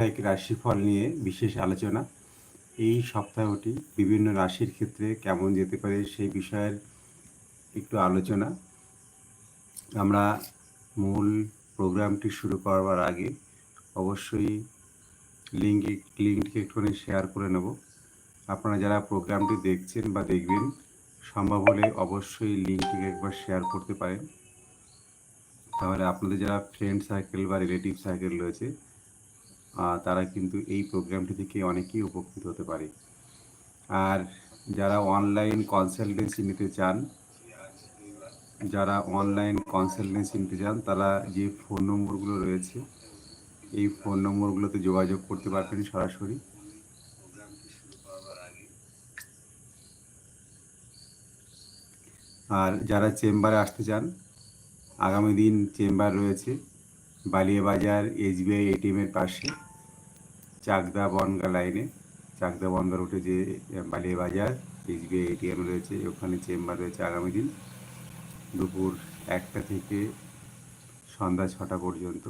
সাপ্তাহিক রাশিফল নিয়ে বিশেষ আলোচনা। এই সপ্তাহটি বিভিন্ন রাশির ক্ষেত্রে কেমন যেতে পারে সেই বিষয়ের একটু আলোচনা। আমরা মূল প্রোগ্রামটি শুরু করবার আগে অবশ্যই লিঙ্ক লিঙ্কটিকে একটুখানি শেয়ার করে নেব। আপনারা যারা প্রোগ্রামটি দেখছেন বা দেখবেন, সম্ভব হলে অবশ্যই লিঙ্কটিকে একবার শেয়ার করতে পারেন। তাহলে আপনাদের যারা ফ্রেন্ড সার্কেল বা রিলেটিভ সার্কেল রয়েছে তারা কিন্তু এই প্রোগ্রামটি থেকে অনেকেই উপকৃত হতে পারে। আর যারা অনলাইন কনসালটেন্সি নিতে চান, যারা অনলাইন কনসালটেন্সি নিতে চান, তারা যে ফোন নম্বরগুলো রয়েছে, এই ফোন নম্বরগুলোতে যোগাযোগ করতে পারবেন সরাসরি। আর যারা চেম্বারে আসতে চান, আগামী দিন চেম্বার রয়েছে বালিয়াবাজার এসবিআই এটিএমের পাশে, চাকদা বনগা লাইনে চাকদা বনগা রুটে যে বালিয়াবাজার এসবিআই এটিএম রয়েছে, ওখানে চেম্বার রয়েছে আগামী দিন। দুপুর একটা থেকে সন্ধ্যা ছটা পর্যন্ত।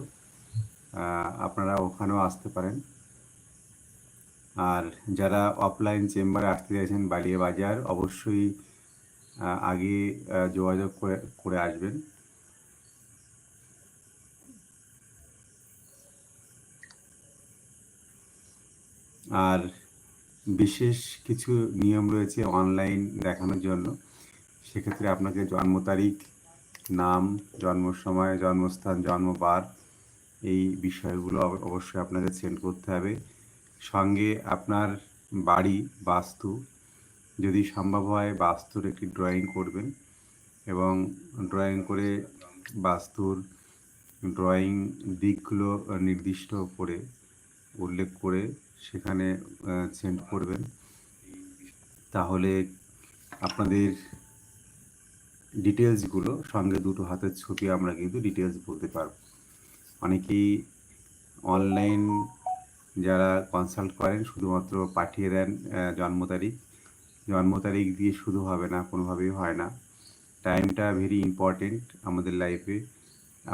আপনারা ওখানেও আসতে পারেন। আর যারা অফলাইন চেম্বারে আসতে চাইছেন বালিয়াবাজার, অবশ্যই আগে যোগাযোগ করে করে আসবেন। আর বিশেষ কিছু নিয়ম রয়েছে অনলাইন দেখানোর জন্য। সেক্ষেত্রে আপনাকে জন্ম তারিখ, নাম, জন্ম সময়, জন্মস্থান জন্মবার এই বিষয়গুলো অবশ্যই আপনাকে সেন্ড করতে হবে। সঙ্গে আপনার বাড়ি, বাস্তু, যদি সম্ভব হয় বাস্তুর একটি ড্রয়িং করবেন এবং ড্রয়িং করে বাস্তুর ড্রয়িং দিকগুলো নির্দিষ্ট করে উল্লেখ করে সেখানে সেন্ড করবেন। তাহলে আপনাদের ডিটেলসগুলো সঙ্গে দুটো হাতের ছবি আমরা কিন্তু ডিটেলস বলতে পারব। অনেকেই অনলাইন যারা কনসাল্ট করেন, শুধুমাত্র পাঠিয়ে দেন জন্ম তারিখ। জন্ম তারিখ দিয়ে শুধু হবে না, কোনোভাবেই হয় না। টাইমটা ভেরি ইম্পর্টেন্ট আমাদের লাইফে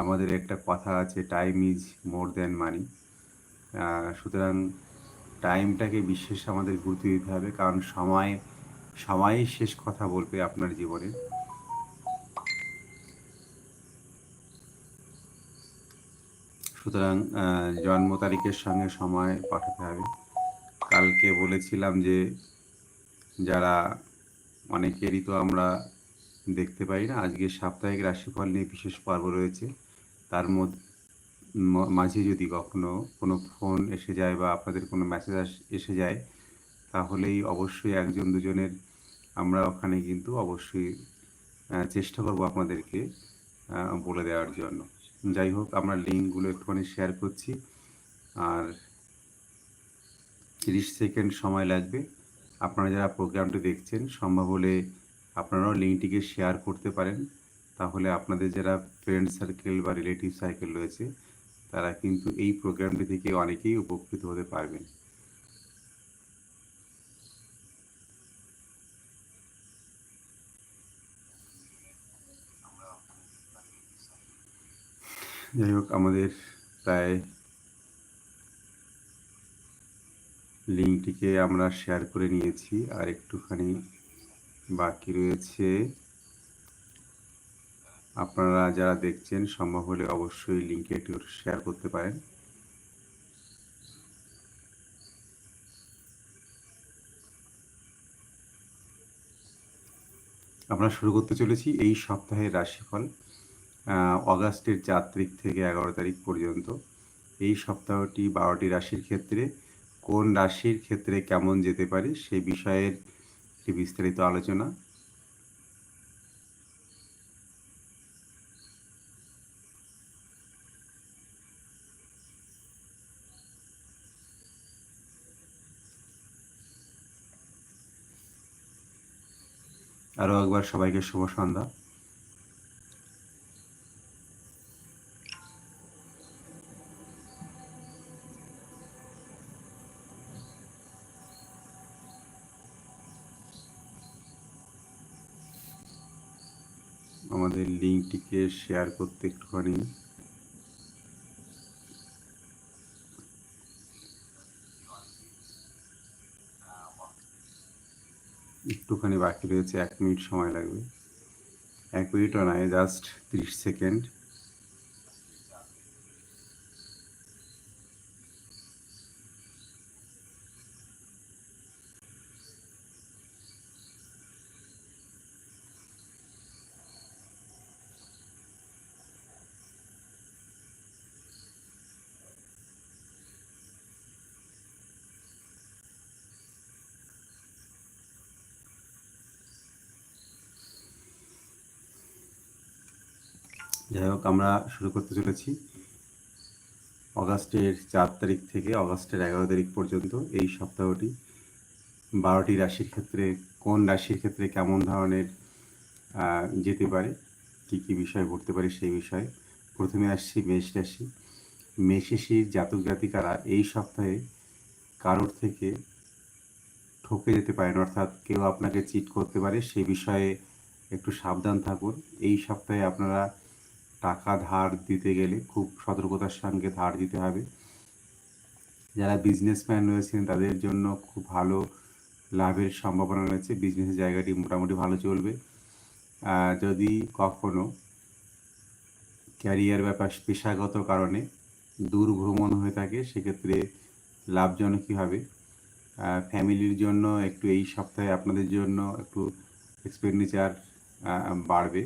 আমাদের একটা কথা আছে time is more than money সুতরাং টাইমটাকে বিশেষ আমাদের গুরুত্ব দিতে হবে, কারণ সময় সময়ই শেষ কথা বলবে আপনার জীবনে। সুতরাং জন্ম তারিখের সঙ্গে সময় পাঠাতে হবে। কালকে বলেছিলাম যে, যারা অনেকেরই তো আমরা দেখতে পাই না আজকে সাপ্তাহিক রাশিফল নিয়ে বিশেষ পর্ব রয়েছে। তার মধ্যে মাঝে যদি কখনো কোনো ফোন এসে যায় বা আপনাদের কোনো মেসেজ এসে যায়, তাহলেই অবশ্যই একজন দুজনের আমরা ওখানে কিন্তু অবশ্যই চেষ্টা করব আপনাদেরকে বলে দেওয়ার জন্য। যাই হোক, আমরা লিঙ্কগুলো একটুখানি শেয়ার করছি। আর তিরিশ সেকেন্ড সময় লাগবে। আপনারা যারা প্রোগ্রামটি দেখছেন, সম্ভব হলে আপনারাও লিঙ্কটিকে শেয়ার করতে পারেন। তাহলে আপনাদের যারা ফ্রেন্ড সার্কেল বা রিলেটিভ সার্কেল রয়েছে তারা কিন্তু এই প্রোগ্রামটি থেকে অনেকেই উপকৃত হতে পারবেন। যাই হোক, আমাদের প্রায় লিঙ্কটিকে আমরা শেয়ার করে নিয়েছি। আর একটুখানি বাকি রয়েছে আপনারা যারা দেখছেন, সম্ভব হলে অবশ্যই লিঙ্কে একটু শেয়ার করতে পারেন। আমরা শুরু করতে চলেছি এই সপ্তাহের রাশিফল অগাস্টের চার তারিখ থেকে এগারো তারিখ পর্যন্ত। এই সপ্তাহটি বারোটি রাশির ক্ষেত্রে, কোন রাশির ক্ষেত্রে কেমন যেতে পারে সেই বিষয়ের একটি বিস্তারিত আলোচনা। আরও একবার সবাইকে শুভ সন্ধ্যা। আমাদের লিঙ্কটিকে শেয়ার করতে একটুখানি। একটুখানি বাকি রয়েছে এক মিনিট সময় লাগবে। এক মিনিটও নয় জাস্ট তিরিশ সেকেন্ড। যাই হোক, আমরা শুরু করতে চলেছি। অগাস্টের চার তারিখ থেকে অগাস্টের এগারো তারিখ পর্যন্ত এই সপ্তাহটি। বারোটি রাশির ক্ষেত্রে কোন রাশির ক্ষেত্রে কেমন ধরনের যেতে পারে, কী কী বিষয় ঘটতে পারে সেই বিষয়ে প্রথমে আসছি মেষ রাশি। মেষ রাশির জাতক জাতিকারা এই সপ্তাহে কারোর থেকে ঠকে যেতে পারেন, অর্থাৎ কেউ আপনাকে চিট করতে পারে সেই বিষয়ে একটু সাবধান থাকুন। এই সপ্তাহে আপনারা টাকা ধার দিতে গেলে খুব সতর্কতার সঙ্গে ধার দিতে হবে। যারা বিজনেসম্যান রয়েছেন, তাদের জন্য খুব ভালো লাভের সম্ভাবনা রয়েছে। বিজনেসের জায়গাটি মোটামুটি ভালো চলবে। যদি কখনো ক্যারিয়ার ব্যাপার পেশাগত কারণে দূর ভ্রমণ হয়ে থাকে, সেক্ষেত্রে লাভজনকই হবে। ফ্যামিলির জন্য একটু এই সপ্তাহে আপনাদের জন্য একটু এক্সপেন্ডিচার বাড়বে।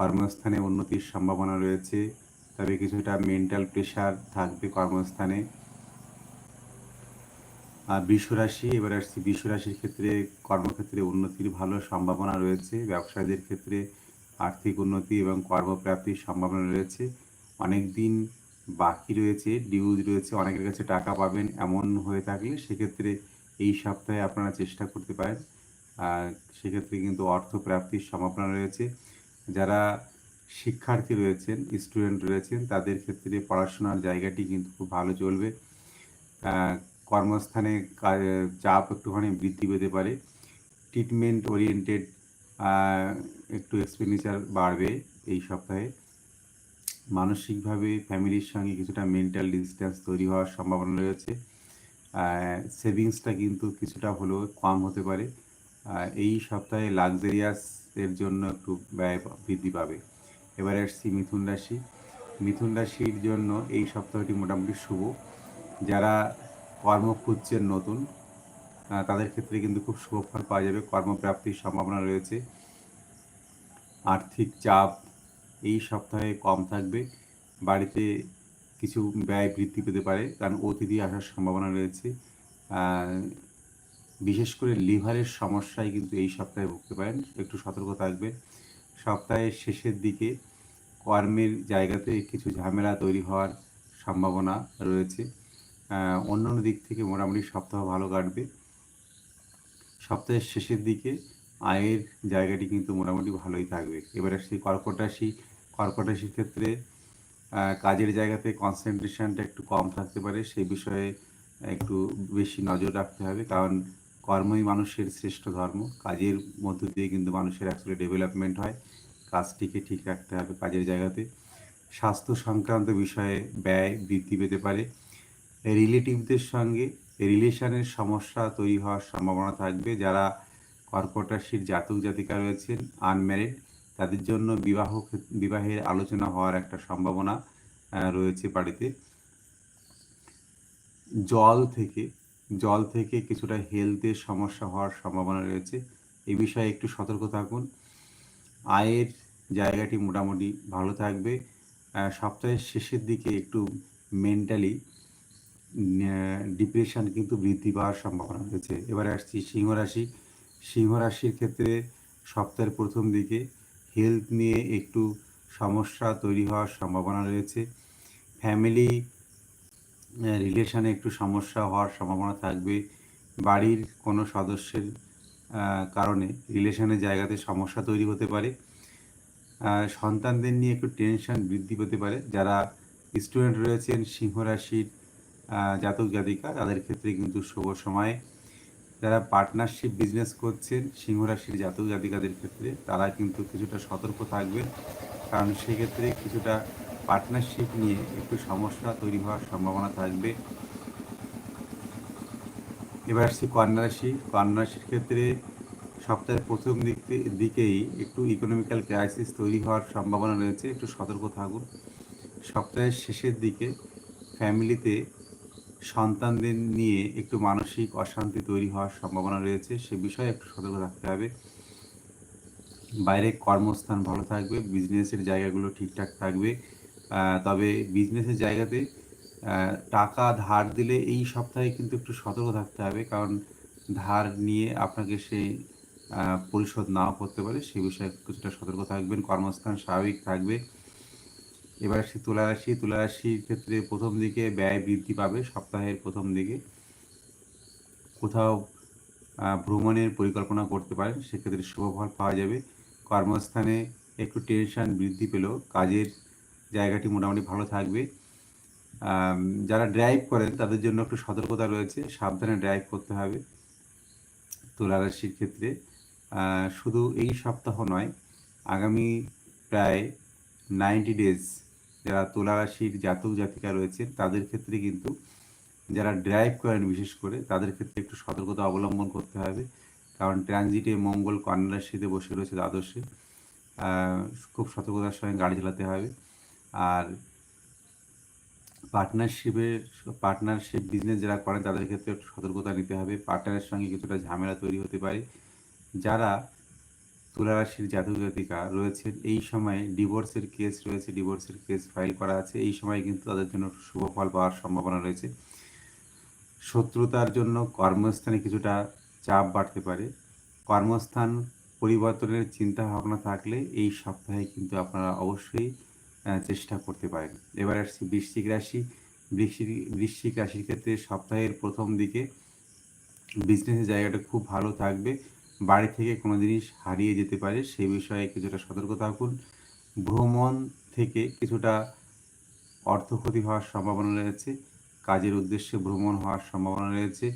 কর্মস্থানে উন্নতির সম্ভাবনা রয়েছে, তবে কিছুটা মেন্টাল প্রেশার থাকবে কর্মস্থানে। আর বৃষরাশি এবার আসছি বিশ্বরাশির ক্ষেত্রে কর্মক্ষেত্রে উন্নতির ভালো সম্ভাবনা রয়েছে, ব্যবসায়ীদের ক্ষেত্রে আর্থিক উন্নতি এবং কর্মপ্রাপ্তির সম্ভাবনা রয়েছে। অনেক দিন বাকি রয়েছে ডিউজ রয়েছে, অনেকের কাছে টাকা পাবেন এমন হয়ে থাকলে সেক্ষেত্রে এই সপ্তাহে আপনারা চেষ্টা করতে পারেন। আর সেক্ষেত্রে কিন্তু অর্থ প্রাপ্তির সম্ভাবনা রয়েছে। যারা শিক্ষার্থী রয়েছেন স্টুডেন্ট রয়েছেন, তাদের ক্ষেত্রে পড়াশোনার জায়গাটি কিন্তু খুব ভালো চলবে। কর্মস্থানে চাপ একটুখানি বৃদ্ধি পেতে পারে। ট্রিটমেন্ট ওরিয়েন্টেড একটু এক্সপেন্ডিচার বাড়বে এই সপ্তাহে। মানসিকভাবে ফ্যামিলির সঙ্গে কিছুটা মেন্টাল ডিস্টেন্স তৈরি হওয়ার সম্ভাবনা রয়েছে। সেভিংসটা কিন্তু কিছুটা হলেও কম হতে পারে। এই সপ্তাহে লাক্সারিয়াস এর জন্য একটু ব্যয় বৃদ্ধি পাবে। এবারে আসছি মিথুন রাশি। মিথুন রাশির জন্য এই সপ্তাহটি মোটামুটি শুভ। যারা কর্ম খুঁজছেন নতুন তাদের ক্ষেত্রে কিন্তু খুব শুভ ফল পাওয়া যাবে। কর্মপ্রাপ্তির সম্ভাবনা রয়েছে। আর্থিক চাপ এই সপ্তাহে কম থাকবে। বাড়িতে কিছু ব্যয় বৃদ্ধি পেতে পারে, কারণ অতিথি আসার সম্ভাবনা রয়েছে। বিশেষ করে লিভারের সমস্যায় কিন্তু এই সপ্তাহে ভুগতে পারেন একটু সতর্ক থাকবেন সপ্তাহের শেষের দিকে কর্মের জায়গাতে কিছু ঝামেলা তৈরি হওয়ার সম্ভাবনা রয়েছে। আহ, অন্যান্য দিক থেকে মোটামুটি সপ্তাহ ভালো কাটবে। সপ্তাহের শেষের দিকে আয়ের জায়গাটি কিন্তু মোটামুটি ভালোই থাকবে। এবার আসছি কর্কট রাশি কর্কট রাশির ক্ষেত্রে কাজের জায়গাতে কনসেন্ট্রেশনটা একটু কম থাকতে পারে। সেই বিষয়ে একটু বেশি নজর রাখতে হবে। কারণ কর্মই মানুষের শ্রেষ্ঠ ধর্ম। কাজের মধ্য দিয়ে কিন্তু মানুষের অ্যাকচুয়ালি ডেভেলপমেন্ট হয়। কাজটিকে ঠিক রাখতে হবে কাজের জায়গাতে। স্বাস্থ্য সংক্রান্ত বিষয়ে ব্যয় বৃদ্ধি পেতে পারে। রিলেটিভদের সঙ্গে রিলেশনের সমস্যা তৈরি হওয়ার সম্ভাবনা থাকবে। যারা কর্কট জাতক জাতিকা রয়েছেন আনম্যারিড তাদের জন্য বিবাহ বিবাহের আলোচনা হওয়ার একটা সম্ভাবনা রয়েছে বাড়িতে। জল থেকে জল থেকে কিছুটা হেলথের সমস্যা হওয়ার সম্ভাবনা রয়েছে। এই বিষয়ে একটু সতর্ক থাকুন। আয়ের জায়গাটি মোটামুটি ভালো থাকবে। সপ্তাহের শেষের দিকে একটু মেন্টালি ডিপ্রেশন কিন্তু বৃদ্ধি পাওয়ার সম্ভাবনা রয়েছে। এবারে আসছি সিংহ রাশি। সিংহ রাশির ক্ষেত্রে সপ্তাহের প্রথম দিকে হেলথ নিয়ে একটু সমস্যা তৈরি হওয়ার সম্ভাবনা রয়েছে। ফ্যামিলি রিলেশনে একটু সমস্যা হওয়ার সম্ভাবনা থাকবে। বাড়ির কোনো সদস্যের কারণে রিলেশনের জায়গাতে সমস্যা তৈরি হতে পারে। সন্তানদের নিয়ে একটু টেনশন বৃদ্ধি পেতে পারে। যারা স্টুডেন্ট রয়েছেন সিংহ রাশির জাতক জাতিকা, তাদের ক্ষেত্রে কিন্তু শুভ সময়ে। যারা পার্টনারশিপ বিজনেস করছেন সিংহ রাশির জাতক জাতিকাদের ক্ষেত্রে, তারা কিন্তু কিছুটা সতর্ক থাকবেন। কারণ সেক্ষেত্রে কিছুটা পার্টনারশিপ নিয়ে একটু সমস্যা তৈরি হওয়ার সম্ভাবনা থাকবে। এবার আসছি কন্যা রাশি ক্ষেত্রে সপ্তাহের প্রথম দিক দিকেই একটু ইকোনমিক্যাল ক্রাইসিস তৈরি হওয়ার সম্ভাবনা রয়েছে। একটু সতর্ক থাকুন। সপ্তাহের শেষের দিকে ফ্যামিলিতে সন্তানদের নিয়ে একটু মানসিক অশান্তি তৈরি হওয়ার সম্ভাবনা রয়েছে। সে বিষয়ে একটু সতর্ক থাকতে হবে। বাইরে কর্মস্থান ভালো থাকবে বিজনেসের জায়গাগুলো ঠিকঠাক থাকবে। তবে বিজনেসের জায়গাতে টাকা ধার দিলে এই সপ্তাহে কিন্তু একটু সতর্ক থাকতে হবে। কারণ ধার নিয়ে আপনাকে সেই পরিশোধ নাও করতে পারে। সে বিষয়ে কিছুটা সতর্ক থাকবেন। কর্মস্থান স্বাভাবিক থাকবে। এবার আসি তুলা রাশি তুলা রাশির ক্ষেত্রে প্রথম দিকে ব্যয় বৃদ্ধি পাবে সপ্তাহের প্রথম দিকে। কোথাও ভ্রমণের পরিকল্পনা করতে পারেন। সেক্ষেত্রে শুভ ফল পাওয়া যাবে। কর্মস্থানে একটু টেনশন বৃদ্ধি পেলেও কাজের জায়গাটি মোটামুটি ভালো থাকবে। যারা ড্রাইভ করেন, তাদের জন্য একটু সতর্কতা রয়েছে। সাবধানে ড্রাইভ করতে হবে তুলা রাশির ক্ষেত্রে শুধু এই সপ্তাহ নয়, আগামী প্রায় নাইনটি ডেজ যারা তুলা রাশির জাতক জাতিকা রয়েছে তাদের ক্ষেত্রে কিন্তু যারা ড্রাইভ করেন বিশেষ করে, তাদের ক্ষেত্রে একটু সতর্কতা অবলম্বন করতে হবে। কারণ ট্রানজিটে মঙ্গল কন্যা বসে রয়েছে দ্বাদশে। খুব সতর্কতার সঙ্গে গাড়ি চালাতে হবে। আর পার্টনারশিপের পার্টনারশিপ বিজনেস যারা করেন তাদের ক্ষেত্রে সতর্কতা নিতে হবে। পার্টনারের সঙ্গে কিছুটা ঝামেলা তৈরি হতে পারে। যারা তুলা রাশির জাতক জাতিকা রয়েছেন, এই সময়ে ডিভোর্সের কেস রয়েছে ডিভোর্সের কেস ফাইল করা আছে। এই সময় কিন্তু তাদের জন্য শুভ ফল পাওয়ার সম্ভাবনা রয়েছে। শত্রুতার জন্য কর্মস্থানে কিছুটা চাপ বাড়তে পারে। কর্মস্থান পরিবর্তনের চিন্তা ভাবনা থাকলে এই সপ্তাহে কিন্তু আপনারা অবশ্যই চেষ্টা করতে পারেন। এবার আসছি বৃশ্চিক রাশি। বৃশ্চিক বৃশ্চিক রাশির ক্ষেত্রে সপ্তাহের প্রথম দিকে বিজনেসের জায়গাটা খুব ভালো থাকবে। বাড়ি থেকে কোনো জিনিস হারিয়ে যেতে পারে, সেই বিষয়ে কিছুটা সতর্ক থাকুন। ভ্রমণ থেকে কিছুটা অর্থ ক্ষতি হওয়ার সম্ভাবনা রয়েছে। কাজের উদ্দেশ্যে ভ্রমণ হওয়ার সম্ভাবনা রয়েছে।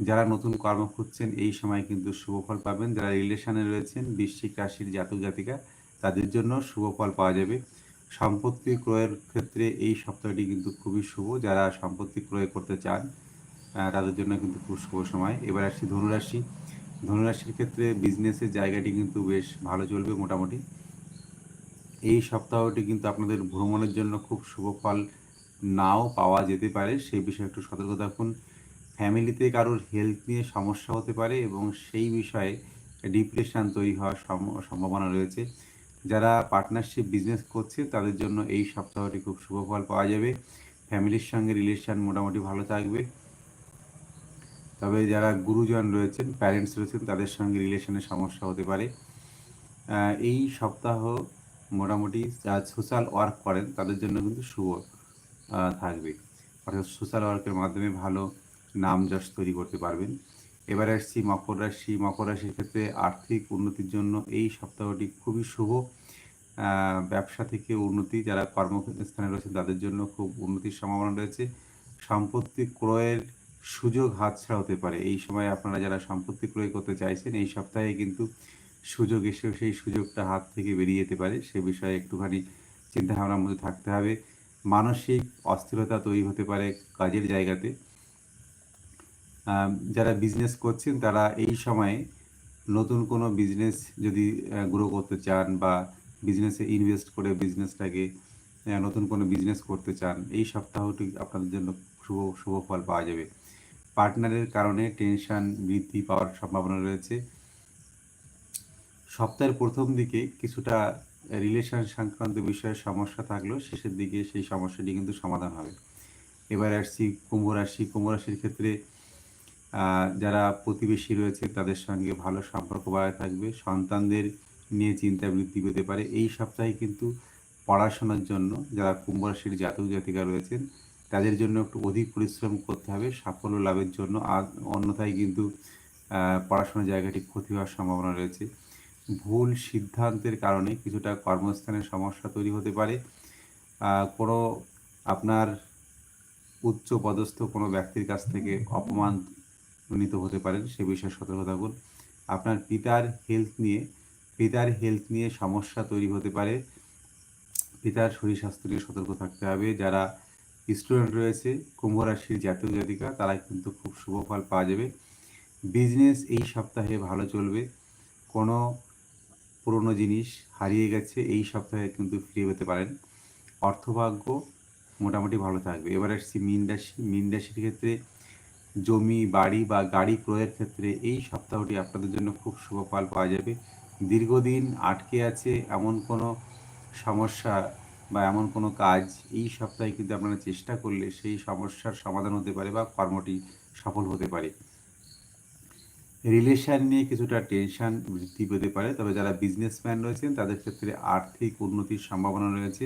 যারা নতুন কর্ম খুঁজছেন, এই সময় কিন্তু শুভ ফল পাবেন। যারা রিলেশনে রয়েছেন, বৃশ্চিক রাশির জাতক জাতিকা তাদের জন্য শুভ ফল পাওয়া যাবে। সম্পত্তি ক্রয়ের ক্ষেত্রে এই সপ্তাহটি কিন্তু খুবই শুভ। যারা সম্পত্তি ক্রয় করতে চান তাদের জন্য কিন্তু খুব শুভ সময়। এবার আসছি ধনুরাশি। ধনুরাশির ক্ষেত্রে বিজনেসের জায়গাটি কিন্তু বেশ ভালো চলবে মোটামুটি। এই সপ্তাহটি কিন্তু আপনাদের ভ্রমণের জন্য খুব শুভ ফল নাও পাওয়া যেতে পারে। সেই বিষয়ে একটু সতর্ক থাকুন। ফ্যামিলিতে কারোর হেলথ নিয়ে সমস্যা হতে পারে এবং সেই বিষয়ে ডিপ্রেশন তৈরি হওয়ার সম- সম্ভাবনা রয়েছে। যারা পার্টনারশিপ বিজনেস করছে, তাদের জন্য এই সপ্তাহটি খুব শুভ ফল পাওয়া যাবে। ফ্যামিলির সঙ্গে রিলেশন মোটামুটি ভালো থাকবে। তবে যারা গুরুজন রয়েছেন প্যারেন্টস রয়েছেন, তাদের সঙ্গে রিলেশনের সমস্যা হতে পারে। এই সপ্তাহ মোটামুটি যারা সোশ্যাল ওয়ার্ক করেন, তাদের জন্য কিন্তু শুভ থাকবে। অর্থাৎ সোশ্যাল ওয়ার্কের মাধ্যমে ভালো নাম যশ তৈরি করতে পারবেন। এবার আসছি মকর রাশি। মকর রাশির ক্ষেত্রে আর্থিক উন্নতির জন্য এই সপ্তাহটি খুবই শুভ। ব্যবসা থেকে উন্নতি, যারা কর্মস্থানে রয়েছেন তাদের জন্য খুব উন্নতির সম্ভাবনা রয়েছে। সম্পত্তি ক্রয়ের সুযোগ হাতছাড়া হতে পারে। এই সময় আপনারা যারা সম্পত্তি ক্রয় করতে চাইছেন, এই সপ্তাহে কিন্তু সুযোগ এসেও সেই সুযোগটা হাত থেকে বেরিয়ে যেতে পারে। সে বিষয়ে একটুখানি চিন্তা ভাবনার মধ্যে থাকতে হবে। মানসিক অস্থিরতা তৈরি হতে পারে কাজের জায়গাতে। যারা বিজনেস করছেন, তারা এই সময়ে নতুন কোনো বিজনেস যদি গ্রো করতে চান বা বিজনেসে ইনভেস্ট করে বিজনেসটাকে নতুন কোনো বিজনেস করতে চান, এই সপ্তাহটি আপনাদের জন্য শুভ শুভ ফল পাওয়া যাবে। পার্টনারের কারণে টেনশন বৃদ্ধি পাওয়ার সম্ভাবনা রয়েছে। সপ্তাহের প্রথম দিকে কিছুটা রিলেশন সংক্রান্ত বিষয়ে সমস্যা থাকলেও শেষের দিকে সেই সমস্যাটি কিন্তু সমাধান হবে। এবার আসছি কুম্ভ রাশি। কুম্ভ রাশির ক্ষেত্রে যারা প্রতিবেশী রয়েছে, তাদের সঙ্গে ভালো সম্পর্ক বাড়ায় থাকবে। সন্তানদের নিয়ে চিন্তা বৃদ্ধি পেতে পারে। এই সপ্তাহে কিন্তু পড়াশোনার জন্য যারা কুম্ভ রাশির জাতক জাতিকা রয়েছেন, তাদের জন্য একটু অধিক পরিশ্রম করতে হবে। সাফল্য লাভের জন্য। আর অন্যথায় কিন্তু পড়াশোনার জায়গাটি ক্ষতি হওয়ার সম্ভাবনা রয়েছে। ভুল সিদ্ধান্তের কারণে কিছুটা কর্মস্থানের সমস্যা তৈরি হতে পারে। কোনো আপনার উচ্চ পদস্থ কোনো ব্যক্তির কাছ থেকে অপমানিত হতে পারেন, সে বিষয়ে সতর্ক থাকুন আপনার পিতার হেলথ নিয়ে, পিতার হেলথ নিয়ে সমস্যা তৈরি হতে পারে। পিতার শরীর স্বাস্থ্য নিয়ে সতর্ক থাকতে হবে। যারা স্টুডেন্ট রয়েছে, কুম্ভ রাশির জাতক জাতিকা, তারা কিন্তু খুব শুভ ফল পাওয়া যাবে। বিজনেস এই সপ্তাহে ভালো চলবে। কোনো পুরনো জিনিস হারিয়ে গেছে, এই সপ্তাহে কিন্তু ফিরে পেতে পারেন। অর্থভাগ্য মোটামুটি ভালো থাকবে। এবার আসছি মিন রাশি। মিন রাশির ক্ষেত্রে জমি, বাড়ি বা গাড়ি ক্রয়ের ক্ষেত্রে এই সপ্তাহটি আপনাদের জন্য খুব শুভ ফল পাওয়া যাবে। দীর্ঘদিন আটকে আছে এমন কোনো সমস্যা বা এমন কোনো কাজ এই সপ্তাহে কিন্তু আপনারা চেষ্টা করলে সেই সমস্যার সমাধান হতে পারে বা কর্মটি সফল হতে পারে। রিলেশন নিয়ে কিছুটা টেনশন বৃদ্ধি পেতে পারে, তবে যারা বিজনেসম্যান রয়েছেন তাদের ক্ষেত্রে আর্থিক উন্নতির সম্ভাবনা রয়েছে।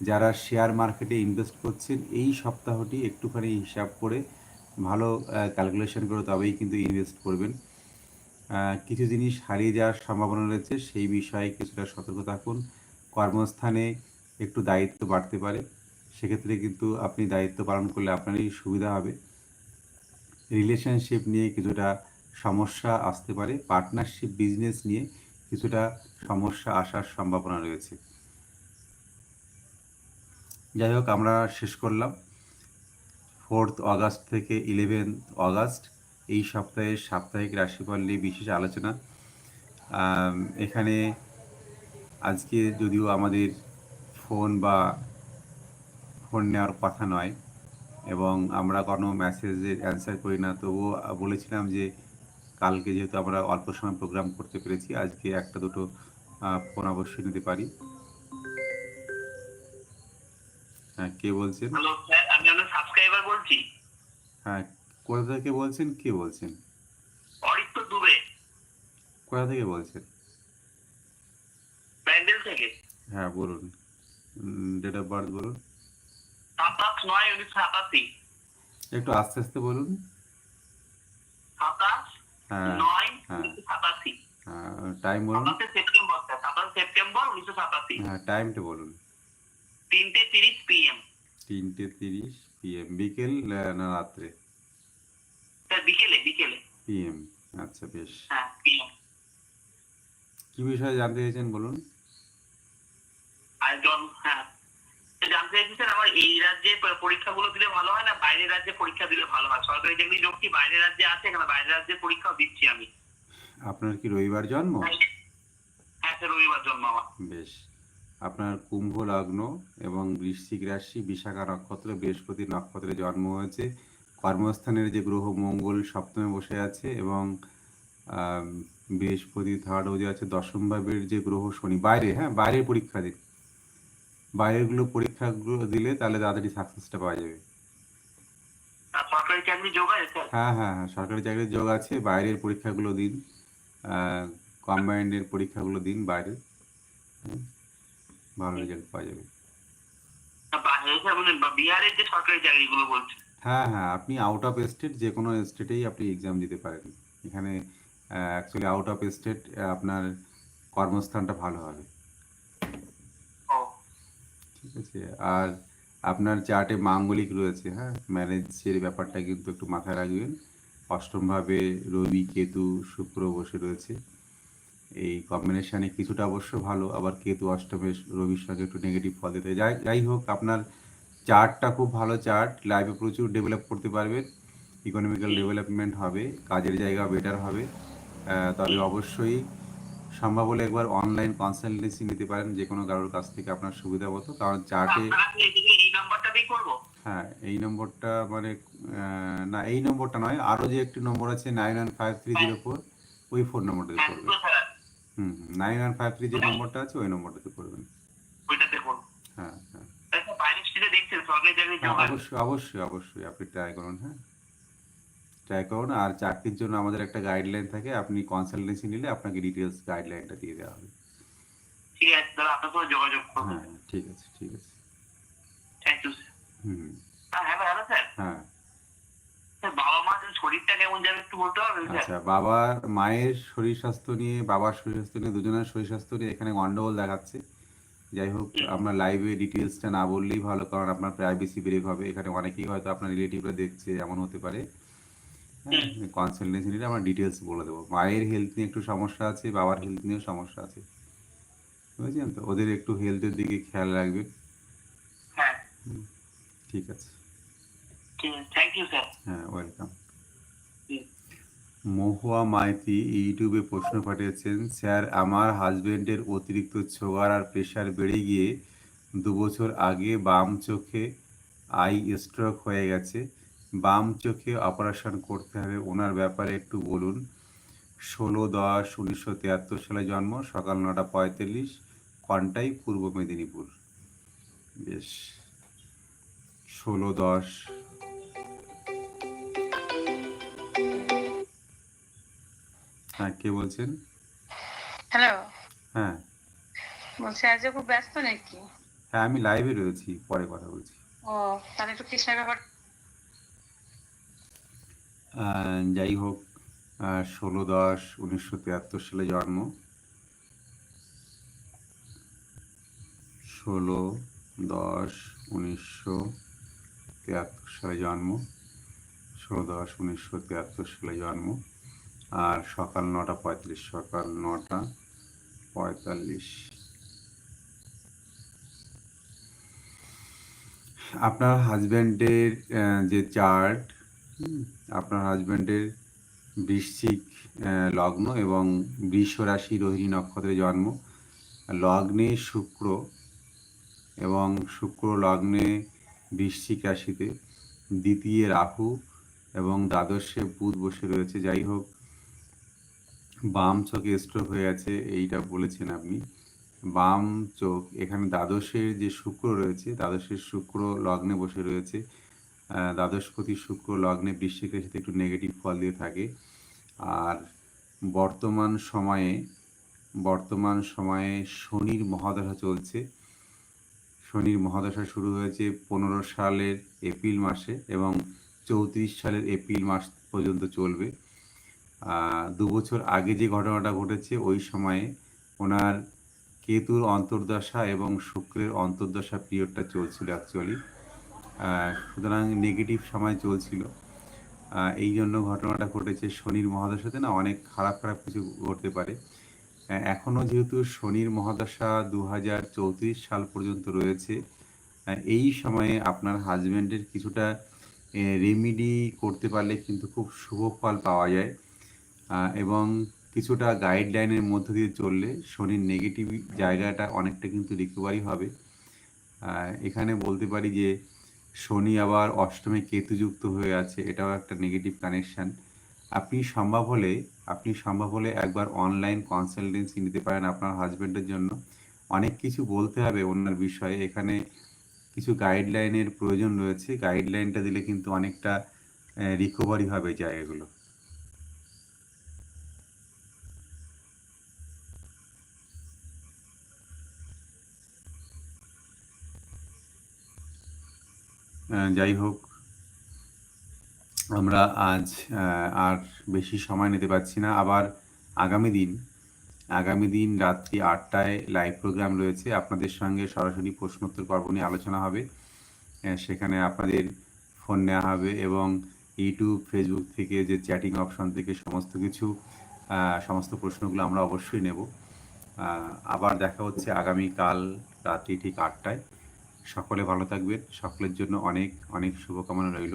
যারা শেয়ার মার্কেটে ইনভেস্ট করছেন, এই সপ্তাহটি একটুখানি হিসাব করে ভালো ক্যালকুলেশন করে তবেই কিন্তু ইনভেস্ট করবেন। কিছু জিনিস হারিয়ে যাওয়ার সম্ভাবনা রয়েছে, সেই বিষয়ে কিছুটা সতর্ক থাকুন। কর্মস্থানে একটু দায়িত্ব বাড়তে পারে, সেক্ষেত্রে কিন্তু আপনি দায়িত্ব পালন করলে আপনারই সুবিধা হবে। রিলেশনশিপ নিয়ে কিছুটা সমস্যা আসতে পারে পার্টনারশিপ বিজনেস নিয়ে কিছুটা সমস্যা আসার সম্ভাবনা রয়েছে। যাই হোক, আমরা শেষ করলাম। ফোর্থ অগাস্ট থেকে ইলেভেন্থ অগাস্ট এই সপ্তাহের সাপ্তাহিক রাশিফল নিয়ে বিশেষ আলোচনা। এখানে আজকে যদিও আমাদের ফোন বা ফোন নেওয়ার কথা নয় এবং আমরা কোনো মেসেজের অ্যান্সার করি না, তবুও বলেছিলাম যে কালকে যেহেতু আমরা অল্প সময় প্রোগ্রাম করতে পেরেছি, আজকে একটা দুটো ফোন অবশ্যই নিতে পারি। হ্যাঁ কে বলছেন? সাবস্ক্রাইবার বলছি? হ্যাঁ কোথা থেকে বলছেন কে বলছেন? অরিত্য দুবে। কোথা থেকে বলছেন? ব্যান্ডেল থেকে। হ্যাঁ বলুন। ডেট অফ বার্থ বলুন। সাতাশ নয় উনিশশো সাতাশি। একটু আস্তে আস্তে বলুন। সাতাশ হ্যাঁ নয় হ্যাঁ। উনিশশো সাতাশি। টাইম বলুন। সেপ্টেম্বর সাতাশ সেপ্টেম্বর উনিশশো সাতাশি। হ্যাঁ টাইমটা বলুন। তিনটে তিরিশ পিএম তিনটে তিরিশ। পিএম বিকেল না রাত্রে? বিকেলে বিকেলে। পিএম আচ্ছা বেশ। হ্যাঁ কি বিষয়ে জানতে চাইছেন বলুন? হ্যাঁ। জানতে আমার এই রাজ্যে পরীক্ষাগুলো দিলে ভালো হয় না? বাইরের রাজ্যে পরীক্ষা দিলে ভালো হয়? সরকারি চাকরি কি বাইরের রাজ্যে আছে বাইরের রাজ্যে পরীক্ষাও দিচ্ছি আমি? আপনার কি রবিবার জন্ম? হ্যাঁ রবিবার জন্ম আমার। বেশ। আপনার কুম্ভ লগ্ন এবং বৃশ্চিক রাশি বিশাখা নক্ষত্র বৃহস্পতি নক্ষত্রে জন্ম হয়েছে। কর্মস্থানের যে গ্রহ মঙ্গল সপ্তমে বসে আছে এবং বৃহস্পতি থার্ড যে আছে। দশম ভাবের যে গ্রহ শনি বাইরে হ্যাঁ বাইরের পরীক্ষা দিন। বাইরেরগুলো পরীক্ষাগুলো দিলে তাহলে তাড়াতাড়ি সাকসেসটা পাওয়া যাবে। হ্যাঁ হ্যাঁ হ্যাঁ সরকারি চাকরির যোগ আছে। বাইরের পরীক্ষাগুলো দিন কম্বাইন্ডের পরীক্ষাগুলো দিন বাইরে। ভালো রেজাল্ট পাওয়া যাবে। বিহারের যে সরকারি চাকরিগুলো হ্যাঁ হ্যাঁ আপনি আউট অফ স্টেট যে কোনো স্টেটেই আপনি এক্সাম দিতে পারেন। এখানে অ্যাকচুয়ালি আউট অফ স্টেট আপনার কর্মস্থানটা ভালো হবে। ঠিক আছে আর আপনার চার্টে মাঙ্গলিক রয়েছে হ্যাঁ? ম্যারেজের ব্যাপারটা কিন্তু একটু মাথায় রাখবেন। অষ্টমভাবে রবি কেতু শুক্র বসে রয়েছে। এই কম্বিনেশনে কিছুটা অবশ্য ভালো আবার কেতু অষ্টমে রবির সঙ্গে একটু নেগেটিভ ফল দিতে যাই যাই হোক আপনার চার্টটা খুব ভালো চার্ট লাইফে প্রচুর ডেভেলপ করতে পারবেন ইকোনমিক্যাল ডেভেলপমেন্ট হবে কাজের জায়গা বেটার হবে। তবে অবশ্যই সম্ভব হলে একবার অনলাইন কনসালটেন্সি নিতে পারেন যে কোনো কারোর কাছ থেকে আপনার সুবিধা মতো কারণ চার্টে করব? হ্যাঁ এই নম্বরটা মানে না এই নম্বরটা নয় আরও যে একটি নম্বর আছে nine one five three zero four ওই ফোন নম্বরটাতে করবেন। দুটো sir hmm nine one five three যে নম্বরটা আছে ওই নম্বরটাতে করবেন ওইটাতে করব হ্যাঁ হ্যাঁ। বাইরের দেখছেন সরকারি চাকরি হ্যাঁ, যোগ আছে অবশ্যই অবশ্যই অবশ্যই আপনি ট্রাই করুন হ্যাঁ। ট্রাই করুন আর চাকরির জন্য আমাদের একটা গাইডলাইন থাকে আপনি কনসালটেন্সি নিলে আপনাকে ডিটেলস গাইডলাইনটা দিয়ে দেওয়া হবে। ঠিক আছে তাহলে আপনার সাথে যোগাযোগ করব। হ্যাঁ ঠিক আছে ঠিক আছে। Thank you hmm. হ্যাঁ হ্যালো হ্যালো স্যার। হ্যাঁ। বাবা মা শরীরটা কেমন যাবে একটু বলতে পারবেন আচ্ছা বাবার মায়ের শরীর স্বাস্থ্য নিয়ে বাবার শরীর স্বাস্থ্য নিয়ে দুজনের শরীর স্বাস্থ্য নিয়ে এখানে গন্ডগোল দেখাচ্ছে। যাই হোক আপনার লাইভে ডিটেলসটা না বললেই ভালো কারণ আপনার প্রাইভেসি ব্রেক হবে। এখানে অনেকেই হয়তো আপনার রিলেটিভরা দেখছে এমন হতে পারে। হ্যাঁ কনসালটেন্সি নিলে আমরা ডিটেলস বলে দেবো। মায়ের হেলথ নিয়ে একটু সমস্যা আছে বাবার হেলথ নিয়েও সমস্যা আছে। বুঝছেন তো? ওদের একটু হেলথের দিকে খেয়াল রাখবেন হ্যাঁ। ঠিক আছে। ঠিক আছে। থ্যাংক ইউ স্যার হ্যাঁ ওয়েলকাম মহুয়া মাইতি ইউটিউবে প্রশ্ন পাঠিয়েছেন, স্যার, আমার হাজবেন্ডের অতিরিক্ত সুগার আর প্রেশার বেড়ে গিয়ে দু বছর আগে বাম চোখে আই স্ট্রোক হয়ে গেছে। বাম চোখে অপারেশন করতে হবে। ওনার ব্যাপারে একটু বলুন। ষোলো দশ উনিশশো তিয়াত্তর সালে জন্ম, সকাল নটা পঁয়তাল্লিশ কন্টাই পূর্ব মেদিনীপুর। বেশ। ষোলো দশ হ্যাঁ কে বলছেন? হ্যালো। হ্যাঁ। বলছি আজকে খুব ব্যস্ত নাকি? হ্যাঁ আমি লাইভে রয়েছি পরে কথা বলছি। ও তাহলে একটু কৃষ্ণের ব্যাপার যাই হোক ষোলো দশ উনিশশো তিয়াত্তর সালে জন্ম। ষোলো দশ উনিশশো তিয়াত্তর সালে জন্ম। ষোলো দশ উনিশশো তিয়াত্তর সালে জন্ম। আর সকাল নটা পঁয়তাল্লিশ, সকাল নটা পঁয়তাল্লিশ। আপনার হাজব্যান্ডের যে চার্ট আপনার হাজব্যান্ডের বৃশ্চিক লগ্ন এবং বৃষ রাশি রোহিণী নক্ষত্রে জন্ম। লগ্নে শুক্র এবং শুক্র লগ্নে বৃশ্চিক রাশিতে। দ্বিতীয় রাহু এবং দ্বাদশে বুধ বসে রয়েছে। যাই হোক বাম চোখে স্ট্রোক হয়ে আছে, এইটা বলেছেন আপনি। বাম চোখ, এখানে দ্বাদশের যে শুক্র রয়েছে, দ্বাদশের শুক্র লগ্নে বসে রয়েছে। দ্বাদশপতি শুক্র লগ্নে বৃশ্চিক রাশিতে একটু নেগেটিভ ফল দিয়ে থাকে। আর বর্তমান সময়ে বর্তমান সময়ে শনির মহাদশা চলছে। শনির মহাদশা শুরু হয়েছে পনেরো সালের এপ্রিল মাসে এবং চৌত্রিশ সালের এপ্রিল মাস পর্যন্ত চলবে। দু বছর আগে যে ঘটনাটা ঘটেছে, ওই সময়ে ওনার কেতুর অন্তর্দশা এবং শুক্রের অন্তর্দশা পিরিয়ডটা চলছিল অ্যাকচুয়ালি সুতরাং নেগেটিভ সময় চলছিল। এই জন্য ঘটনাটা ঘটেছে শনির মহাদশাতে না অনেক খারাপ খারাপ কিছু ঘটতে পারে। এখনও যেহেতু শনির মহাদশা দু হাজার চৌত্রিশ সাল পর্যন্ত রয়েছে এই সময়ে আপনার হাজব্যান্ডের কিছুটা রেমিডি করতে পারলে কিন্তু খুব শুভ ফল পাওয়া যায়। এবং কিছুটা গাইডলাইনের মধ্য দিয়ে চললে শনির নেগেটিভ জায়গাটা অনেকটা কিন্তু রিকভারি হবে। এখানে বলতে পারি যে শনি আবার অষ্টমে কেতুযুক্ত হয়ে আছে, এটাও একটা নেগেটিভ কানেকশান আপনি সম্ভব হলে, আপনি সম্ভব হলে একবার অনলাইন কনসালটেন্সি নিতে পারেন আপনার হাজবেন্ডের জন্য। অনেক কিছু বলতে হবে ওনার বিষয়ে। এখানে কিছু গাইডলাইনের প্রয়োজন রয়েছে। গাইডলাইনটা দিলে কিন্তু অনেকটা রিকভারি হবে জায়গাগুলো। যাই হোক, আমরা আজ আর বেশি সময় নিতে পারছি না। আবার আগামী দিন আগামী দিন রাত্রি আটটায় লাইভ প্রোগ্রাম রয়েছে। আপনাদের সঙ্গে সরাসরি প্রশ্নোত্তর পর্ব নিয়ে আলোচনা হবে। সেখানে আপনাদের ফোন নেওয়া হবে এবং ইউটিউব ফেসবুক থেকে যে চ্যাটিং অপশন থেকে সমস্ত কিছু সমস্ত প্রশ্নগুলো আমরা অবশ্যই নেব। আবার দেখা হচ্ছে আগামীকাল রাত্রি ঠিক আটটায়। সকলে ভালো থাকবেন, সকলের জন্য অনেক অনেক শুভকামনা রইল।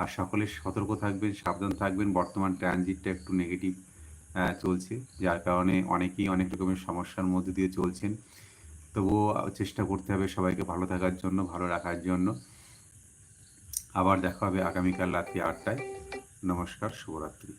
আর সকলে সতর্ক থাকবেন, সাবধান থাকবেন, বর্তমান ট্রানজিটটা একটু নেগেটিভ চলছে, যার কারণে অনেকেই অনেক রকমের সমস্যার মধ্যে দিয়ে চলছেন। তবুও চেষ্টা করতে হবে সবাইকে ভালো থাকার জন্য, ভালো রাখার জন্য। আবার দেখা হবে আগামীকাল রাত্রি আটটায়। নমস্কার, শুভরাত্রি।